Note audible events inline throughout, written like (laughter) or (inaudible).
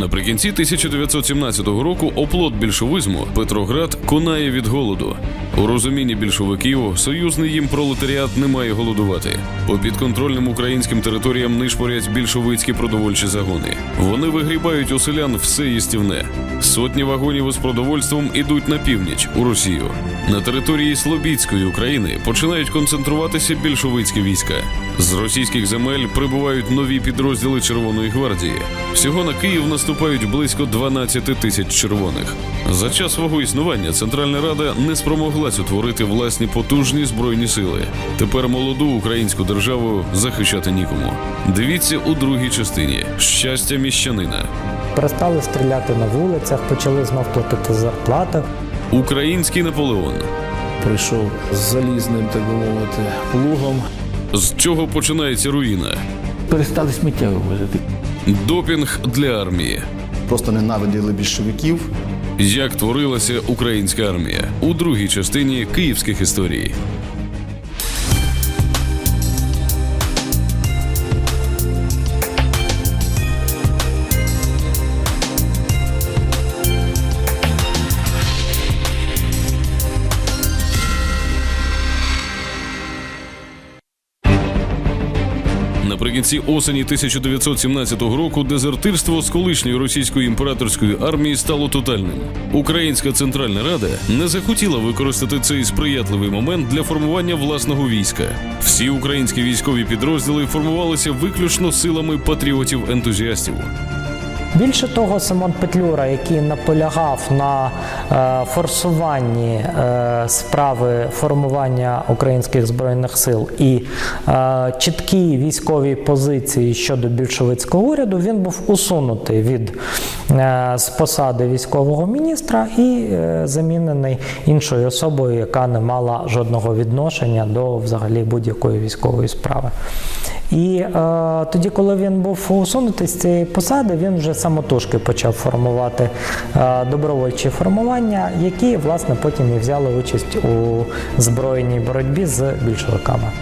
Наприкінці 1917 року оплот більшовизму Петроград конає від голоду. У розумінні більшовиків союзний їм пролетаріат не має голодувати. По підконтрольним українським територіям нишпорять більшовицькі продовольчі загони. Вони вигрібають у селян все їстівне. Сотні вагонів із продовольством ідуть на північ у Росію. На території Слобідської України починають концентруватися більшовицькі війська. З російських земель прибувають нові підрозділи Червоної гвардії. Всього на Київ наступають близько 12 тисяч червоних. За час свого існування Центральна Рада не спромоглась утворити власні потужні збройні сили. Тепер молоду українську державу захищати нікому. Дивіться у другій частині щастя міщанина. Перестали стріляти на вулицях, почали знов платити зарплати. Український Наполеон. Прийшов з залізним, так би мовити, плугом. З чого починається руїна? Перестали сміття вивозити. Допінг для армії. просто ненавиділи більшовиків. Як творилася українська армія у другій частині київських історій. Наприкінці осені 1917 року дезертирство з колишньої російської імператорської армії стало тотальним. Українська Центральна Рада не захотіла використати цей сприятливий момент для формування власного війська. Всі українські військові підрозділи формувалися виключно силами патріотів-ентузіастів. Більше того, Симон Петлюра, який наполягав на е, форсуванні е, справи формування українських збройних сил і е, чіткі військові позиції щодо більшовицького уряду, він був усунутий від з посади військового міністра і замінений іншою особою, яка не мала жодного відношення до взагалі будь-якої військової справи. І е, тоді, коли він був усунутий з цієї посади, він вже самотужки почав формувати е, добровольчі формування, які власне потім і взяли участь у збройній боротьбі з більшовиками.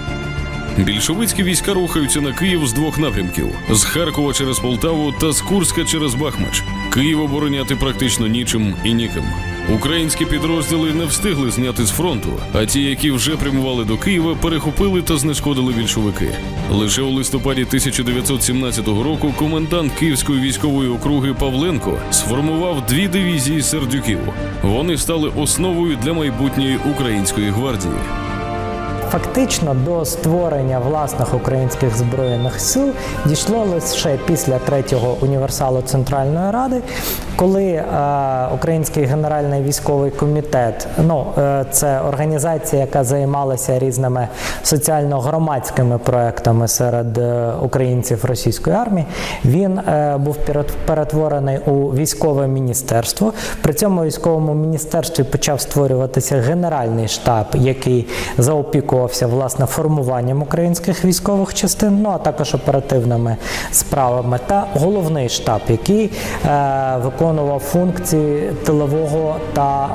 Більшовицькі війська рухаються на Київ з двох напрямків: з Харкова через Полтаву та з Курська через Бахмач. Київ обороняти практично нічим і ніким. Українські підрозділи не встигли зняти з фронту, а ті, які вже прямували до Києва, перехопили та знешкодили більшовики. Лише у листопаді 1917 року комендант Київської військової округи Павленко сформував дві дивізії сердюків. Вони стали основою для майбутньої української гвардії. Фактично до створення власних українських збройних сил дійшло лише після третього універсалу Центральної Ради, коли е, Український генеральний військовий комітет, ну е, це організація, яка займалася різними соціально-громадськими проектами серед е, українців російської армії, він був перетворений у військове міністерство. При цьому військовому міністерстві почав створюватися генеральний штаб, який заопікувався власне формуванням українських військових частин, ну а також оперативними справами, та головний штаб, який е, виконував функції тилового та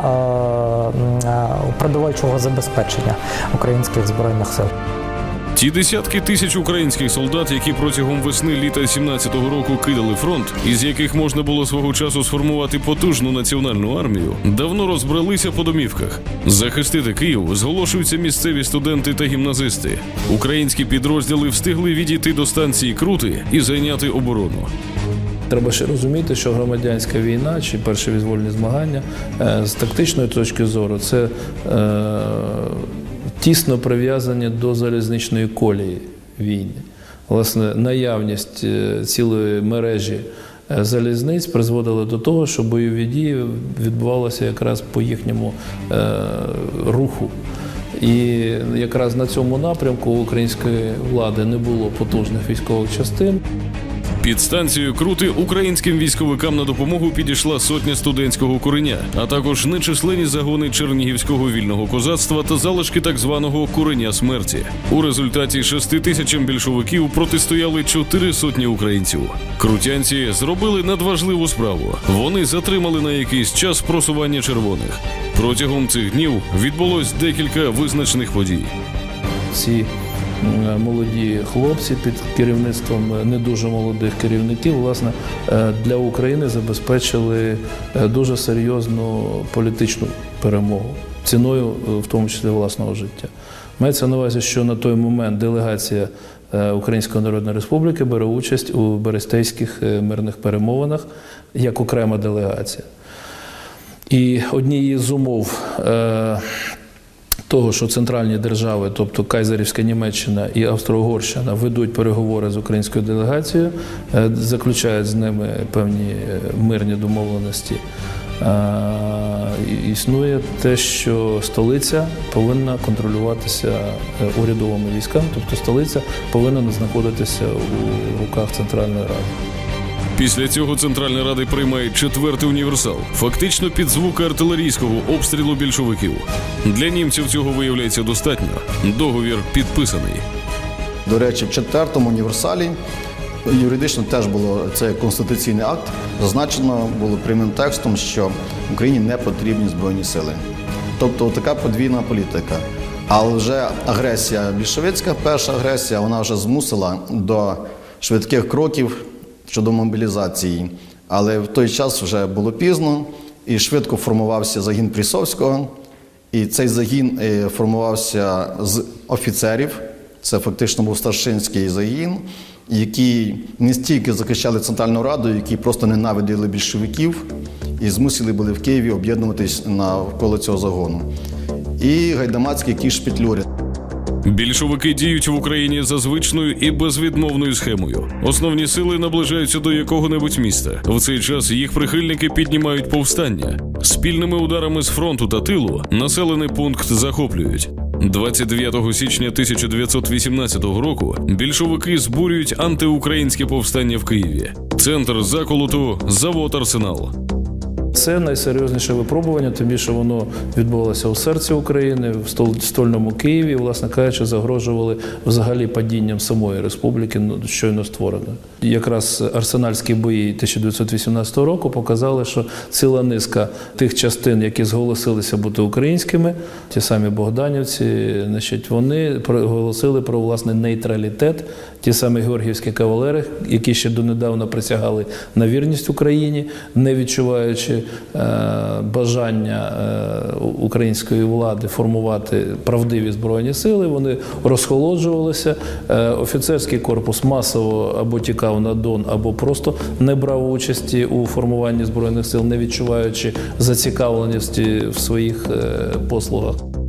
е, е, продовольчого забезпечення українських збройних сил. Ті десятки тисяч українських солдат, які протягом весни літа 17-го року кидали фронт, із яких можна було свого часу сформувати потужну національну армію, давно розбралися по домівках. Захистити Київ зголошуються місцеві студенти та гімназисти. Українські підрозділи встигли відійти до станції Крути і зайняти оборону. Треба ще розуміти, що громадянська війна чи перші визвольні змагання е, з тактичної точки зору це е, тісно прив'язані до залізничної колії війни. Власне, наявність е, цілої мережі залізниць призводила до того, що бойові дії відбувалися якраз по їхньому руху. І якраз на цьому напрямку української влади не було потужних військових частин. Під станцією Крути українським військовикам на допомогу підійшла сотня студентського куреня, а також нечисленні загони чернігівського вільного козацтва та залишки так званого куреня смерті. У результаті шести тисячам більшовиків протистояли чотири сотні українців. Крутянці зробили надважливу справу. Вони затримали на якийсь час просування червоних. Протягом цих днів відбулось декілька визначних подій. ці молоді хлопці під керівництвом е, не дуже молодих керівників, власне, е, для України забезпечили е, дуже серйозну політичну перемогу ціною, е, в тому числі власного життя. Мається на увазі, що на той момент делегація е, Української Народної Республіки бере участь у берестейських е, мирних перемовинах як окрема делегація. І однією з умов е, того, що центральні держави, тобто Кайзерівська Німеччина і Австро-Угорщина, ведуть переговори з українською делегацією, е, заключають з ними певні е, мирні домовленості. Існує те, що столиця повинна контролюватися е, урядовими військами, тобто столиця повинна знаходитися у руках Центральної Ради. Після цього Центральна Рада приймає четвертий універсал, фактично під звуки артилерійського обстрілу більшовиків. Для німців цього виявляється достатньо. Договір підписаний. До речі, в четвертому універсалі юридично теж було це конституційний акт. Зазначено було прямим текстом, що Україні не потрібні збройні сили. Тобто така подвійна політика. Але вже агресія більшовицька, перша агресія, вона вже змусила до швидких кроків щодо мобілізації. Але в той час вже було пізно і швидко формувався загін Прісовського. І цей загін е, формувався з офіцерів. Це фактично був старшинський загін, які не стільки захищали Центральну Раду, які просто ненавиділи більшовиків і змусили були в Києві об'єднуватись навколо цього загону. І гайдамацький кіш Петлюри. Більшовики діють в Україні за звичною і безвідмовною схемою. Основні сили наближаються до якого-небудь міста. В цей час їх прихильники піднімають повстання. Спільними ударами з фронту та тилу населений пункт захоплюють. 29 січня 1918 року більшовики збурюють антиукраїнське повстання в Києві. Центр заколоту завод Арсенал. Це найсерйозніше випробування, тим більше воно відбувалося у серці України, в стол- стольному Києві, власне кажучи, загрожували взагалі падінням самої республіки, ну, щойно створеної. Якраз арсенальські бої 1918 року показали, що ціла низка тих частин, які зголосилися бути українськими, ті самі Богданівці, значить, вони проголосили про власне нейтралітет. Ті самі георгіївські кавалери, які ще донедавна присягали на вірність Україні, не відчуваючи бажання е, української влади формувати правдиві збройні сили, вони розхолоджувалися. Е, офіцерський корпус масово або тікав на Дон, або просто не брав участі у формуванні збройних сил, не відчуваючи зацікавленості в своїх е, послугах.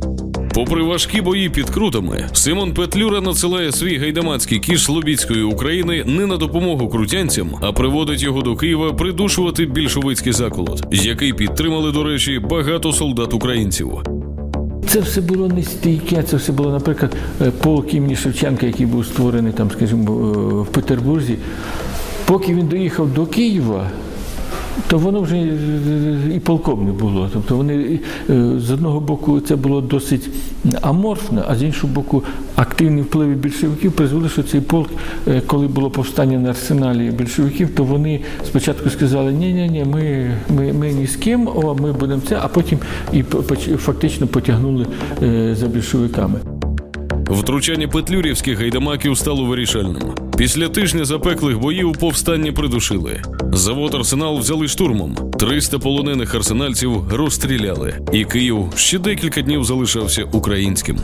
Попри важкі бої під крутами, Симон Петлюра надсилає свій гайдамацький кіш Слобідської України не на допомогу крутянцям, а приводить його до Києва придушувати більшовицький заколот, який підтримали, до речі, багато солдат українців. Це все було не стійке, це все було, наприклад, е, полк імені Шевченка, який був створений там, скажімо, е, в Петербурзі. Поки він доїхав до Києва, то воно вже е, і полком не було. Тобто вони е, з одного боку це було досить аморфно, а з іншого боку, активні впливи більшовиків призвели, що цей полк, е, коли було повстання на арсеналі більшовиків, то вони спочатку сказали, ні, ні, ні, ми, ми, ми ні з ким, о, ми будемо це, а потім і фактично потягнули за більшовиками. Втручання петлюрівських гайдамаків стало вирішальним. Після тижня запеклих боїв повстання придушили. Завод Арсенал взяли штурмом. 300 полонених арсенальців розстріляли, і Київ ще декілька днів залишався українським.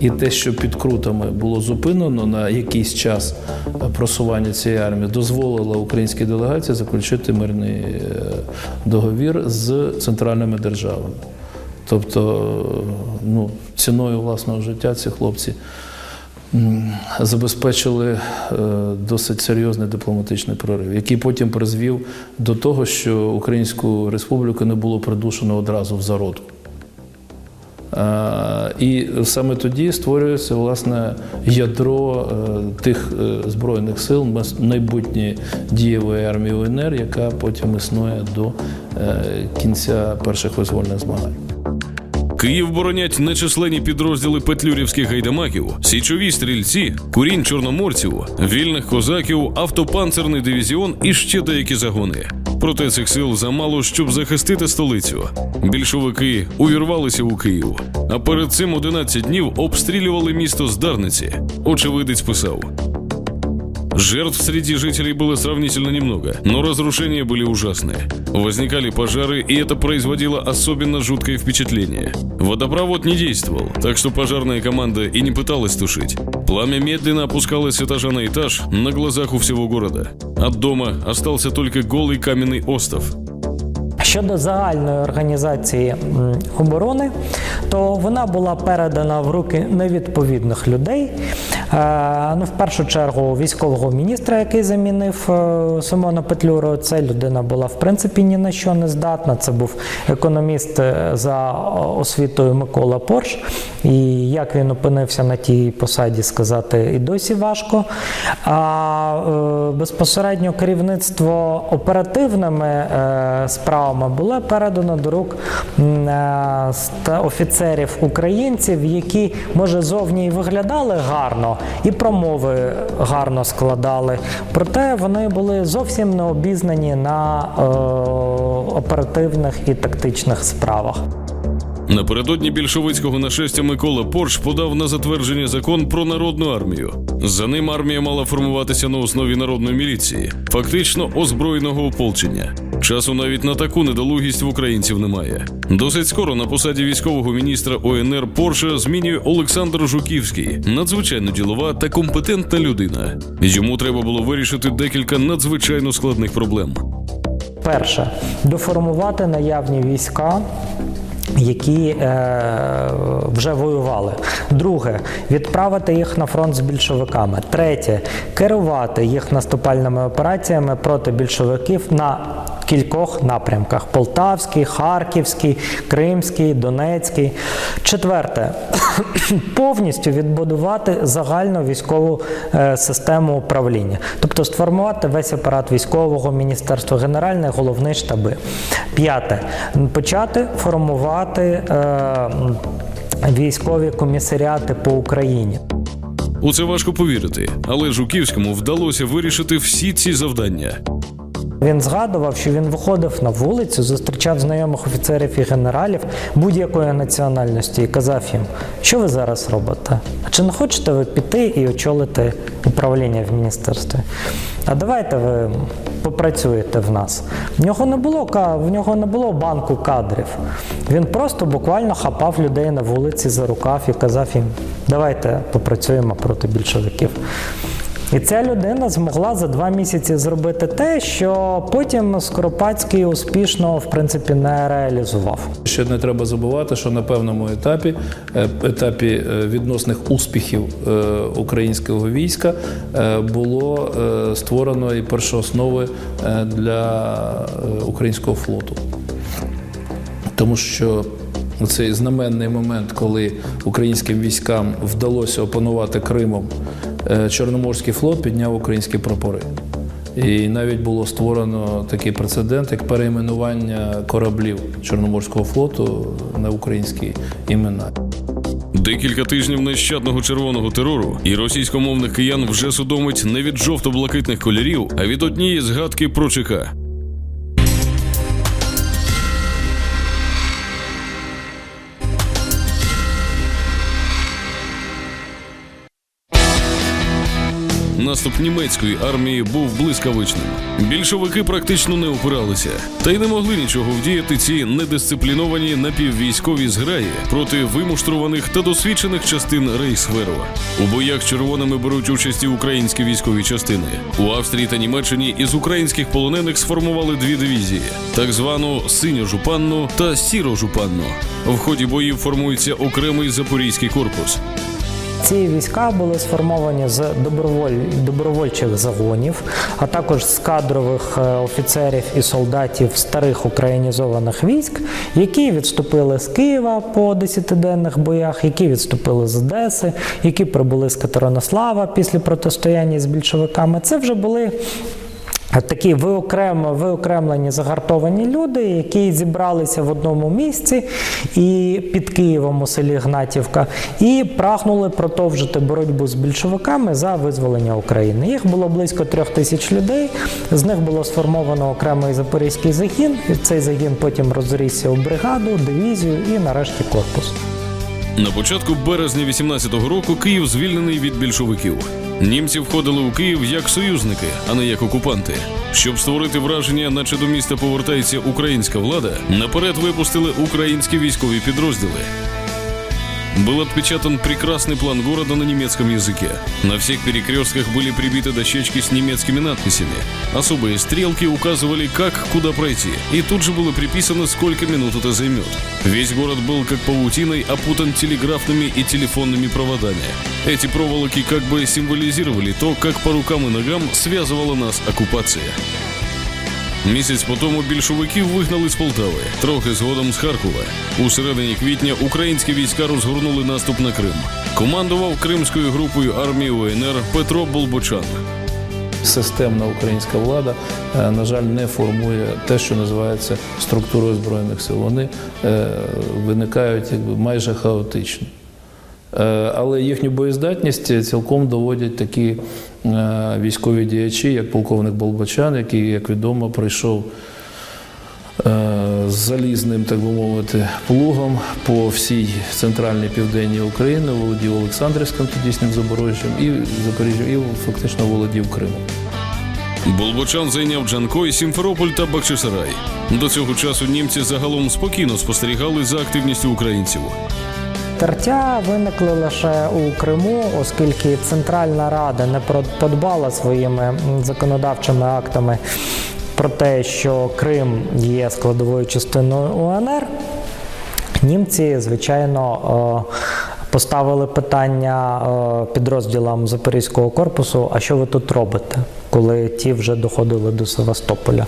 І те, що під крутами було зупинено на якийсь час е, просування цієї армії, дозволило українській делегації заключити мирний е, договір з центральними державами. Тобто, ну, ціною власного життя ці хлопці забезпечили е, досить серйозний дипломатичний прорив, який потім призвів до того, що Українську республіку не було придушено одразу в зародку. Е, І саме тоді створюється власне ядро е, тих збройних сил майбутньої дієвої армії УНР, яка потім існує до кінця перших визвольних змагань. Київ боронять нечисленні підрозділи петлюрівських гайдамаків, січові стрільці, курінь чорноморців, вільних козаків, автопанцерний дивізіон і ще деякі загони. Проте цих сил замало, щоб захистити столицю. Більшовики увірвалися у Київ, а перед цим 11 днів обстрілювали місто з Дарниці. Очевидець писав. Жертв среди жителей было сравнительно немного, но разрушения были ужасные. Возникали пожары, и это производило особенно жуткое впечатление. Водопровод не действовал, так что пожарная команда и не пыталась тушить. Пламя медленно опускалось с этажа на этаж на глазах у всего города. От дома остался только голый каменный остов. Щодо загальної організації оборони, то вона була передана в руки невідповідних людей. Е, ну, в першу чергу військового міністра, який замінив е, Симона Петлюру, це людина була в принципі ні на що не здатна. Це був економіст е, за освітою Микола Порш. І як він опинився на тій посаді, сказати і досі важко. А безпосередньо керівництво оперативними е, справами була передана до рук е, офіцерів українців, які може зовні і виглядали гарно, і промови гарно складали. Проте вони були зовсім не обізнані на е, оперативних і тактичних справах. Напередодні більшовицького нашестя Микола Порш подав на затвердження закон про народну армію. За ним армія мала формуватися на основі народної міліції, фактично озброєного ополчення. Часу навіть на таку недолугість в українців немає. Досить скоро на посаді військового міністра ОНР Порша змінює Олександр Жуківський, надзвичайно ділова та компетентна людина. Йому треба було вирішити декілька надзвичайно складних проблем. Перше доформувати наявні війська. Які е, вже воювали. Друге відправити їх на фронт з більшовиками. Третє керувати їх наступальними операціями проти більшовиків на кількох напрямках: Полтавський, Харківський, Кримський, Донецький. Четверте (coughs) повністю відбудувати загальну військову е, систему управління, тобто сформувати весь апарат військового міністерства, генеральний головний штаби. П'яте почати формувати е, військові комісаріати по Україні. У це важко повірити, але Жуківському вдалося вирішити всі ці завдання. Він згадував, що він виходив на вулицю, зустрічав знайомих офіцерів і генералів будь-якої національності і казав їм, що ви зараз робите? А чи не хочете ви піти і очолити управління в міністерстві? А давайте ви попрацюєте в нас. В нього не було в нього не було банку кадрів. Він просто буквально хапав людей на вулиці за рукав і казав їм, давайте попрацюємо проти більшовиків. І ця людина змогла за два місяці зробити те, що потім Скоропадський успішно в принципі не реалізував. Ще не треба забувати, що на певному етапі, е, етапі е, відносних успіхів е, українського війська, було створено і першооснови для українського флоту. Тому що цей знаменний момент, коли українським військам вдалося опанувати Кримом, е, Чорноморський флот підняв українські прапори. І навіть було створено такий прецедент, як перейменування кораблів Чорноморського флоту на українські імена. Декілька тижнів нещадного червоного терору, і російськомовних киян вже судомить не від жовто-блакитних кольорів, а від однієї згадки про ЧК. Наступ німецької армії був блискавичним. Більшовики практично не опиралися, та й не могли нічого вдіяти ці недисципліновані напіввійськові зграї проти вимуштрованих та досвідчених частин Рейхсверу. У боях червоними беруть участь і українські військові частини. У Австрії та Німеччині із українських полонених сформували дві дивізії: так звану синьо-жупанну та сіро-жупанну. В ході боїв формується окремий запорізький корпус. Ці війська були сформовані з доброволь... добровольчих загонів, а також з кадрових е, офіцерів і солдатів старих українізованих військ, які відступили з Києва по десятиденних боях, які відступили з Одеси, які прибули з Катеринослава після протистояння з більшовиками. Це вже були Такі виокремо, виокремлені загартовані люди, які зібралися в одному місці і під Києвом у селі Гнатівка, і прагнули продовжити боротьбу з більшовиками за визволення України. Їх було близько трьох тисяч людей. З них було сформовано окремий запорізький загін. Цей загін потім розрісся у бригаду, дивізію і нарешті корпус. На початку березня 18-го року Київ звільнений від більшовиків. Німці входили у Київ як союзники, а не як окупанти. Щоб створити враження, наче до міста повертається українська влада, наперед випустили українські військові підрозділи. Был отпечатан прекрасный план города на немецком языке. На всех перекрестках были прибиты дощечки с немецкими надписями. Особые стрелки указывали, как, куда пройти. И тут же было приписано, сколько минут это займет. Весь город был как паутиной опутан телеграфными и телефонными проводами. Эти проволоки как бы символизировали то, как по рукам и ногам связывала нас оккупация. Місяць по тому більшовиків вигнали з Полтави, трохи згодом з Харкова. У середині квітня українські війська розгорнули наступ на Крим. Командував Кримською групою армії УНР Петро Болбочан. Системна українська влада, е, на жаль, не формує те, що називається структурою збройних сил. Вони е, виникають якби майже хаотично. Е, Але їхню боєздатність цілком доводять такі е, військові діячі, як полковник Болбочан, який, як відомо, прийшов е, з залізним, так би мовити, плугом по всій центральній південній Україні, володів Олександрівським, тодішнім Запоріжжям, і Запоріжжям, і фактично володів Кримом. Болбочан зайняв Джанкой, Сімферополь та Бахчисарай. До цього часу німці загалом спокійно спостерігали за активністю українців. Тертя виникли лише у Криму, оскільки Центральна Рада не подбала своїми законодавчими актами про те, що Крим є складовою частиною УНР. Німці, звичайно, е, поставили питання е, підрозділам Запорізького корпусу: а що ви тут робите? Коли ті вже доходили до Севастополя.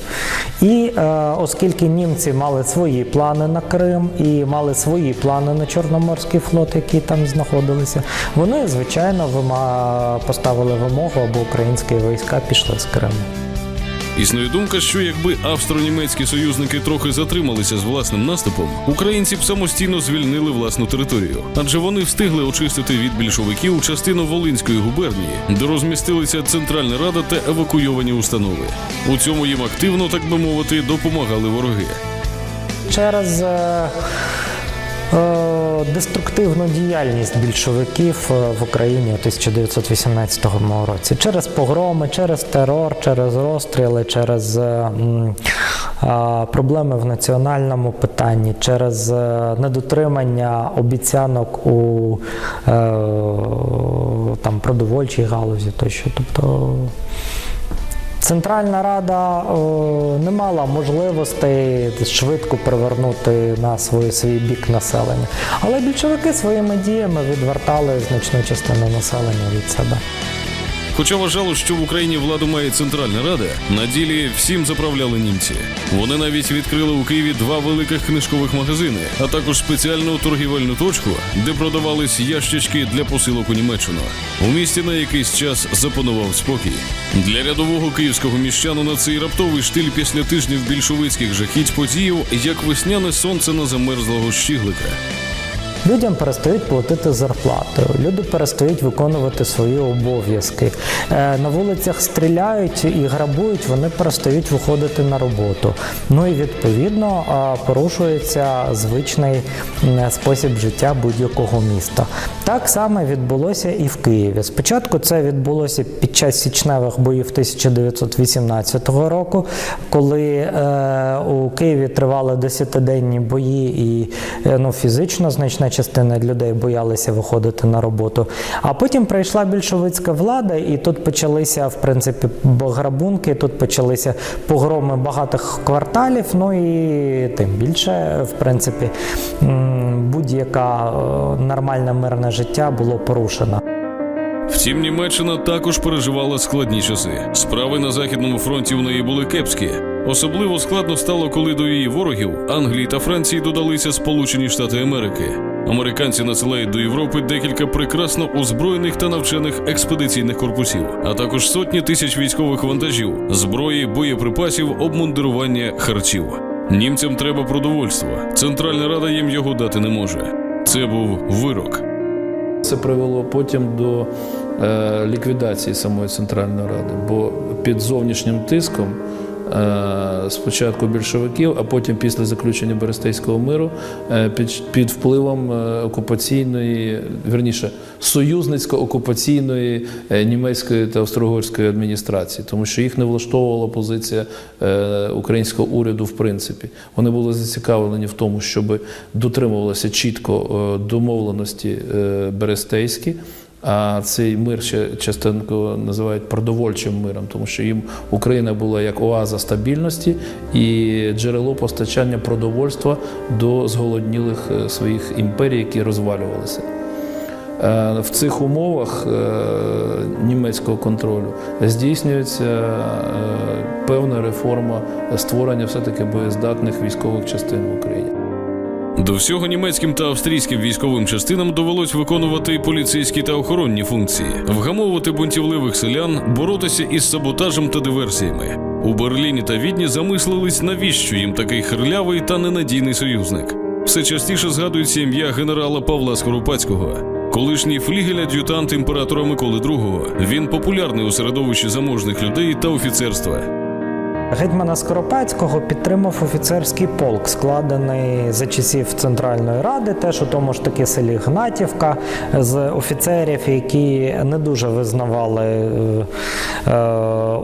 І е, оскільки німці мали свої плани на Крим і мали свої плани на Чорноморський флот, які там знаходилися, вони, звичайно, вима- поставили вимогу, аби українські війська пішли з Криму. Існує думка, що якби австро-німецькі союзники трохи затрималися з власним наступом, українці б самостійно звільнили власну територію, адже вони встигли очистити від більшовиків частину Волинської губернії, де розмістилися Центральна Рада та евакуйовані установи. У цьому їм активно, так би мовити, допомагали вороги. через е, деструктивну діяльність більшовиків е, в Україні у 1918 році, через погроми, через терор, через розстріли, через е, е, проблеми в національному питанні, через е, недотримання обіцянок у е, там продовольчій галузі тощо. Тобто Центральна Рада е, не мала можливостей швидко привернути на свій, свій бік населення. Але більшовики своїми діями відвертали значну частину населення від себе. Хоча вважало, що в Україні владу має Центральна Рада, на ділі всім заправляли німці. Вони навіть відкрили у Києві два великих книжкових магазини, а також спеціальну торгівельну точку, де продавались ящички для посилок у Німеччину. У місті на якийсь час запанував спокій. Для рядового київського міщанина цей раптовий штиль після тижнів більшовицьких жахіть подіяв, як весняне сонце на замерзлого щіглика. Людям перестають платити зарплату, люди перестають виконувати свої обов'язки. Е, На вулицях стріляють і грабують, вони перестають виходити на роботу. Ну і відповідно е, порушується звичний спосіб життя будь-якого міста. Так само відбулося і в Києві. Спочатку це відбулося під час січневих боїв 1918 року, коли е, у Києві тривали десятиденні бої, і ну, фізично значна частина людей боялися виходити на роботу. А потім прийшла більшовицька влада, і тут почалися в принципі грабунки, тут почалися погроми багатих кварталів. Ну і тим більше, в принципі, будь-яка е, нормальне мирне життя було порушено. Втім, Німеччина також переживала складні часи. Справи на західному фронті у неї були кепські. Особливо складно стало, коли до її ворогів Англії та Франції додалися Сполучені Штати Америки. Американці насилають до Європи декілька прекрасно озброєних та навчених експедиційних корпусів, а також сотні тисяч військових вантажів, зброї, боєприпасів, обмундирування, харчів. Німцям треба продовольство. Центральна рада їм його дати не може. Це був вирок. Це привело потім до е, ліквідації самої Центральної Ради, бо під зовнішнім тиском спочатку більшовиків, а потім після заключення Берестейського миру е, під, під впливом е, окупаційної, верніше, союзницько-окупаційної е, німецької та австро-угорської адміністрації, тому що їх не влаштовувала позиція е, українського уряду в принципі. Вони були зацікавлені в тому, щоб дотримувалися чітко е, домовленості е, Берестейські. А цей мир ще частенько називають продовольчим миром, тому що їм Україна була як оаза стабільності і джерело постачання продовольства до зголоднілих е, своїх імперій, які розвалювалися. Е, В цих умовах е, німецького контролю здійснюється певна реформа створення все-таки боєздатних військових частин в Україні. До всього німецьким та австрійським військовим частинам довелось виконувати поліцейські та охоронні функції, вгамовувати бунтівливих селян, боротися із саботажем та диверсіями. У Берліні та Відні замислились, навіщо їм такий хирлявий та ненадійний союзник. Все частіше згадується ім'я генерала Павла Скоропадського. Колишній флігель-ад'ютант імператора Миколи II. Він популярний у середовищі заможних людей та офіцерства. Гетьмана Скоропадського підтримав офіцерський полк, складений за часів Центральної Ради, теж у тому ж таки селі Гнатівка, з офіцерів, які не дуже визнавали е, е,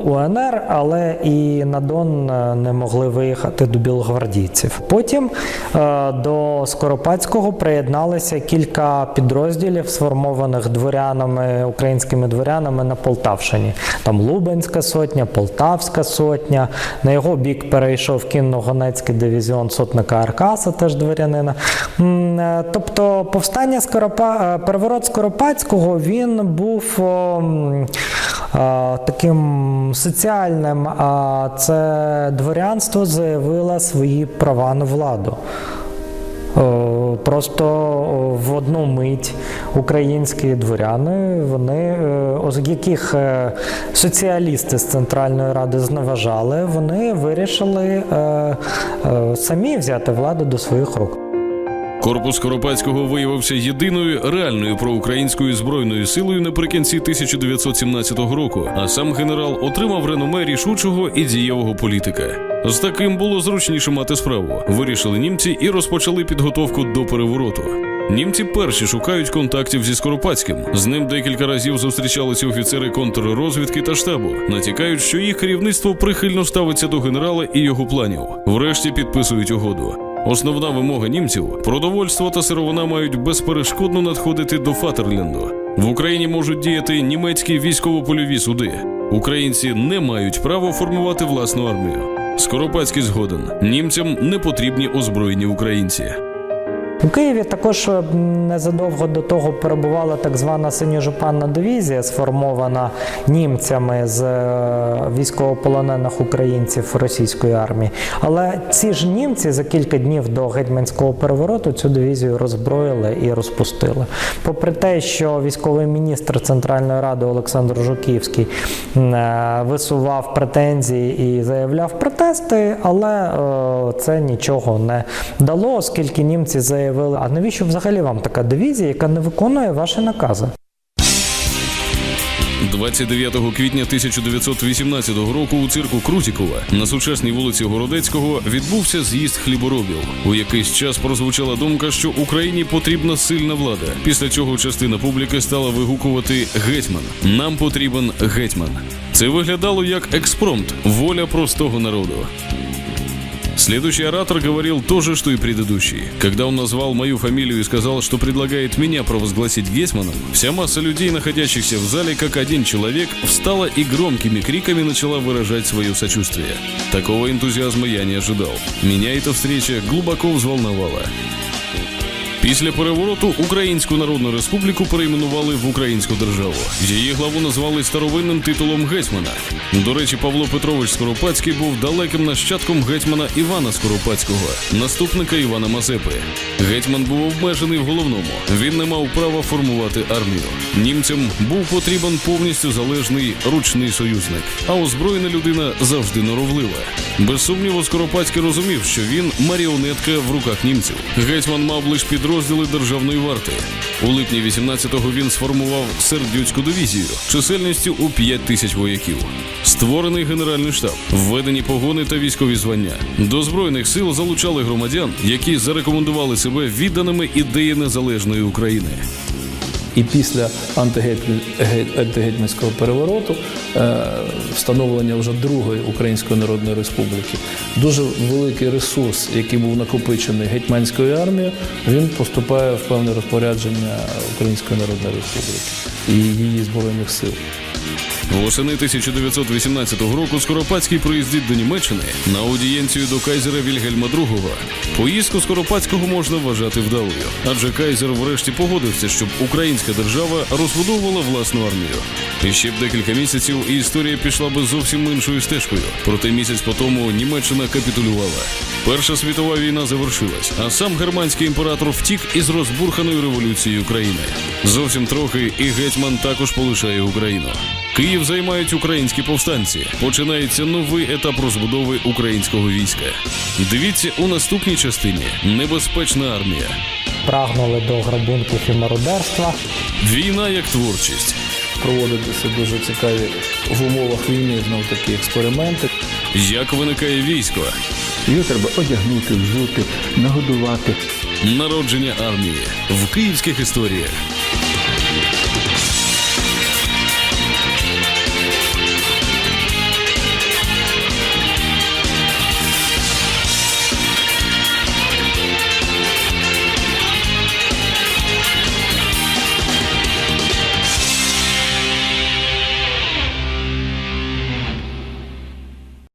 УНР, але і на Дон е, не могли виїхати до білогвардійців. Потім до Скоропадського приєдналися кілька підрозділів, сформованих дворянами, українськими дворянами на Полтавщині. Там Лубенська сотня, Полтавська сотня. На його бік перейшов кінно-гонецький дивізіон сотника Аркаса, теж дворянина. Е, Тобто повстання Скоропа... е, переворот Скоропадського він був е, таким соціальним, а це дворянство заявило свої права на владу. Е, Просто в одну мить українські дворяни, вони, е, яких е, соціалісти з Центральної Ради зневажали, вони вирішили е, е, самі взяти владу до своїх рук. Корпус Скоропадського виявився єдиною реальною проукраїнською збройною силою наприкінці 1917 року, а сам генерал отримав реноме рішучого і дієвого політика. З таким було зручніше мати справу. Вирішили німці і розпочали підготовку до перевороту. Німці перші шукають контактів зі Скоропадським. З ним декілька разів зустрічалися офіцери контррозвідки та штабу, натякають, що їх керівництво прихильно ставиться до генерала і його планів. Врешті підписують угоду. Основна вимога німців продовольство та сировина мають безперешкодно надходити до Фатерленду. В Україні можуть діяти німецькі військово-польові суди. Українці не мають права формувати власну армію. Скоропадський згоден. Німцям не потрібні озброєні українці. У Києві також е, незадовго до того перебувала так звана синьожупанна дивізія, сформована німцями з е, військовополонених українців російської армії. Але ці ж німці за кілька днів до гетьманського перевороту цю дивізію роззброїли і розпустили. Попри те, що військовий міністр Центральної ради Олександр Жуківський е, висував претензії і заявляв протести, але це нічого не дало, оскільки німці заявили, а навіщо взагалі вам така дивізія, яка не виконує ваші накази? 29 квітня 1918 року у цирку Крутікова на сучасній вулиці Городецького відбувся з'їзд хліборобів. У якийсь час прозвучала думка, що Україні потрібна сильна влада. Після чого частина публіки стала вигукувати гетьман. Нам потрібен гетьман. Це виглядало як експромт, воля простого народу. Следующий оратор говорил то же, что и предыдущий. Когда он назвал мою фамилию и сказал, что предлагает меня провозгласить Гетманом, вся масса людей, находящихся в зале, как один человек, встала и громкими криками начала выражать свое сочувствие. Такого энтузиазма я не ожидал. Меня эта встреча глубоко взволновала. Після перевороту Українську Народну Республіку перейменували в Українську державу. Її главу назвали старовинним титулом гетьмана. До речі, Павло Петрович Скоропадський був далеким нащадком гетьмана Івана Скоропадського, наступника Івана Мазепи. Гетьман був обмежений в головному. Він не мав права формувати армію. Німцям був потрібен повністю залежний ручний союзник, а озброєна людина завжди норовлива. Без сумніву, Скоропадський розумів, що він маріонетка в руках німців. Гетьман мав лише підрозділи державної варти. У липні 18-го він сформував сердюцьку дивізію чисельністю у 5 тисяч вояків. Створений генеральний штаб, введені погони та військові звання. До збройних сил залучали громадян, які зарекомендували себе відданими ідеї незалежної України. І після антигетьман- антигетьманського перевороту, е, встановлення вже другої Української Народної Республіки, дуже великий ресурс, який був накопичений гетьманською армією, він поступає в певне розпорядження Української Народної Республіки і її збройних сил. Восени 1918 року Скоропадський приїздить до Німеччини на аудієнцію до кайзера Вільгельма II. Поїздку Скоропадського можна вважати вдалою, адже кайзер врешті погодився, щоб українська держава розбудовувала власну армію. І ще б декілька місяців і історія пішла би зовсім іншою стежкою. Проте місяць по тому Німеччина капітулювала. Перша світова війна завершилась, а сам германський імператор втік із розбурханою революцією України. Зовсім трохи і гетьман також полишає Україну. Київ займають українські повстанці. Починається новий етап розбудови українського війська. Дивіться у наступній частині Небезпечна армія. Прагнули до грабунків і мародерства. Війна як творчість. Проводитися дуже цікаві в умовах війни знов такі експерименти. Як виникає військо, Його треба одягнути, взути, нагодувати. народження армії в київських історіях.